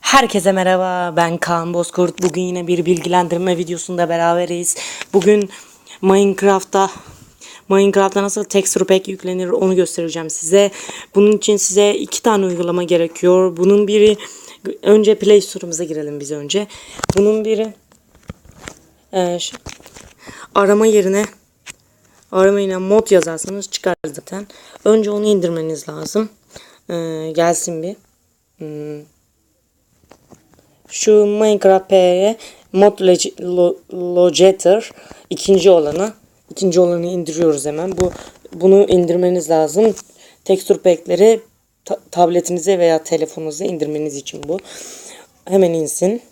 Herkese merhaba ben Kaan Bozkurt. Bugün yine bir bilgilendirme videosunda beraberiz. Bugün Minecraft'ta Minecraft'ta nasıl texture pack yüklenir onu göstereceğim size. Bunun için size iki tane uygulama gerekiyor. Bunun biri önce Play Store'umuza girelim biz önce. Bunun biri e, arama yerine arama yerine mod yazarsanız çıkar zaten. Önce onu indirmeniz lazım. E, gelsin bir. Hmm. Şu Minecraft P'ye Mod Log- Lo- Logeter ikinci olanı. ikinci olanı indiriyoruz hemen. Bu bunu indirmeniz lazım. Texture pack'leri ta- tabletinize veya telefonunuza indirmeniz için bu. Hemen insin.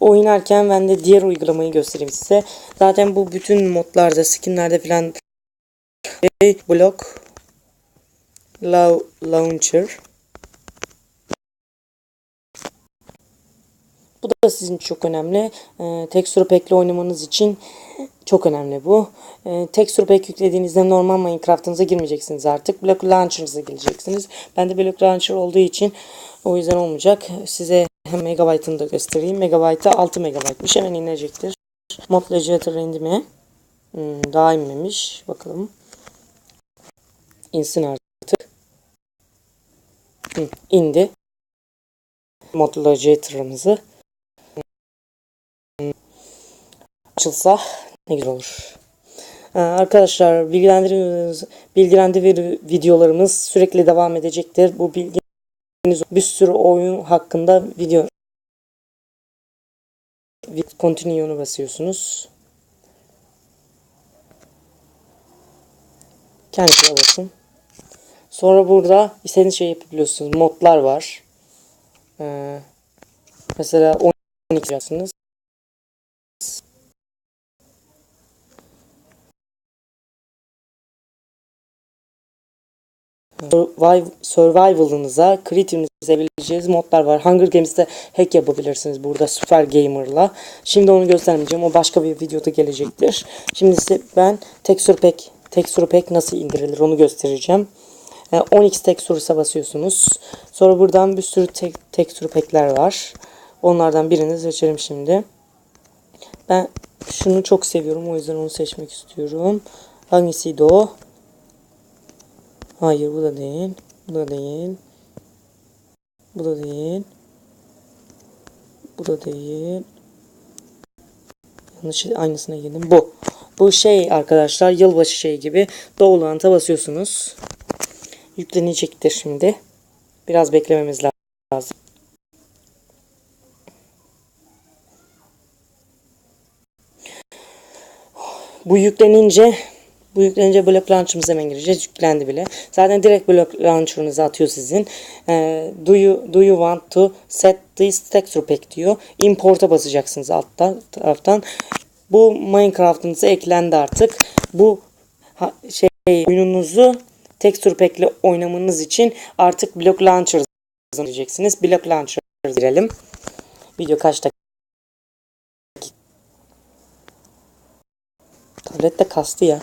O inerken ben de diğer uygulamayı göstereyim size. Zaten bu bütün modlarda, skinlerde filan Block Lau- Launcher Bu da sizin çok önemli. Ee, texture pack ile oynamanız için çok önemli bu. Ee, texture pack yüklediğinizde normal Minecraft'ınıza girmeyeceksiniz artık. Block Launcher'ınıza gireceksiniz. Ben de Block Launcher olduğu için o yüzden olmayacak. Size hem megabaytını da göstereyim. Megabaytı 6 megabaytmış. Hemen inecektir. Mod Legislator indi? Hmm, daha inmemiş. Bakalım. İnsin artık. Hı, indi. Mod Legislator'ımızı açılsa ne güzel olur. Ee, Arkadaşlar bilgilendirmemiz, bilgilendirme videolarımız sürekli devam edecektir. Bu bilginiz bir sürü oyun hakkında video continue'unu basıyorsunuz. Kendinize basın. Sonra burada istediğiniz şey yapabiliyorsunuz. Modlar var. Ee, mesela 12 yapacaksınız. Survival'ınıza, creative'inize bileceğiniz modlar var. Hunger Games'te hack yapabilirsiniz burada Super Gamer'la. Şimdi onu göstermeyeceğim. O başka bir videoda gelecektir. Şimdi size ben Texture Pack, Texture Pack nasıl indirilir onu göstereceğim. Ee, 10x Texture'a basıyorsunuz. Sonra buradan bir sürü tek, Texture Pack'ler var. Onlardan birini seçelim şimdi. Ben şunu çok seviyorum. O yüzden onu seçmek istiyorum. Hangisiydi o? Hayır bu da değil. Bu da değil. Bu da değil. Bu da değil. Yanlış aynısına girdim. Bu. Bu şey arkadaşlar yılbaşı şey gibi doğulanta basıyorsunuz. Yüklenecektir şimdi. Biraz beklememiz lazım. Bu yüklenince bu yüklenince Block Launcher'ımıza hemen gireceğiz. Yüklendi bile. Zaten direkt Block Launcher'ınızı atıyor sizin. Ee, do, you, do you want to set this texture pack diyor. Import'a basacaksınız altta taraftan. Bu Minecraft'ınıza eklendi artık. Bu ha, şey oyununuzu texture pack ile oynamanız için artık Block Launcher'ı gireceksiniz. Block Launcher'a girelim. Video kaç dakika? Tablet de kastı ya.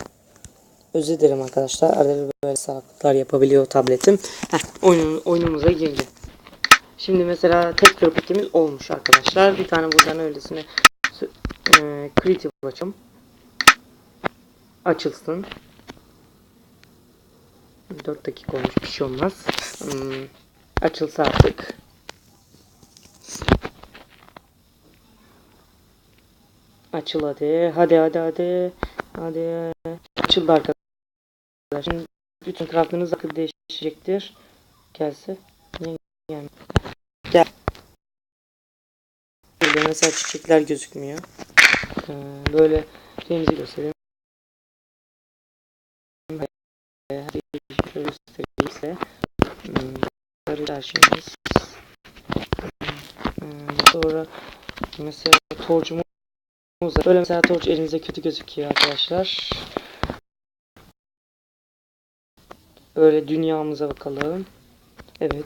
Özür dilerim arkadaşlar. Arada böyle salaklıklar yapabiliyor tabletim. Heh, oyunun, oyunumuza girdi. Şimdi mesela tek paketimiz olmuş arkadaşlar. Bir tane buradan öylesine e, açım. Açılsın. 4 dakika olmuş bir şey olmaz. Hmm, açılsa artık. Açıl hadi. Hadi hadi hadi. Hadi. Açıldı arkadaşlar. Şimdi bütün craftınız akıl değişecektir. Gelse. Niye? Gel. Burada mesela çiçekler gözükmüyor. Ee, böyle şeyimizi göstereyim. Ee, Şöyle göstereyim size. Hmm, dersimiz. Hmm, Sonra mesela torcumuz. Böyle mesela torç elinize kötü gözüküyor arkadaşlar. Böyle dünyamıza bakalım. Evet.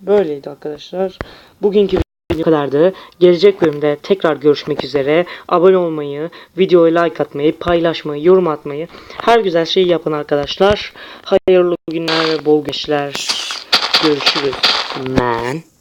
Böyleydi arkadaşlar. Bugünkü video kadardı. Gelecek bölümde tekrar görüşmek üzere. Abone olmayı, videoya like atmayı, paylaşmayı, yorum atmayı, her güzel şeyi yapın arkadaşlar. Hayırlı günler ve bol geçler. Görüşürüz. Man.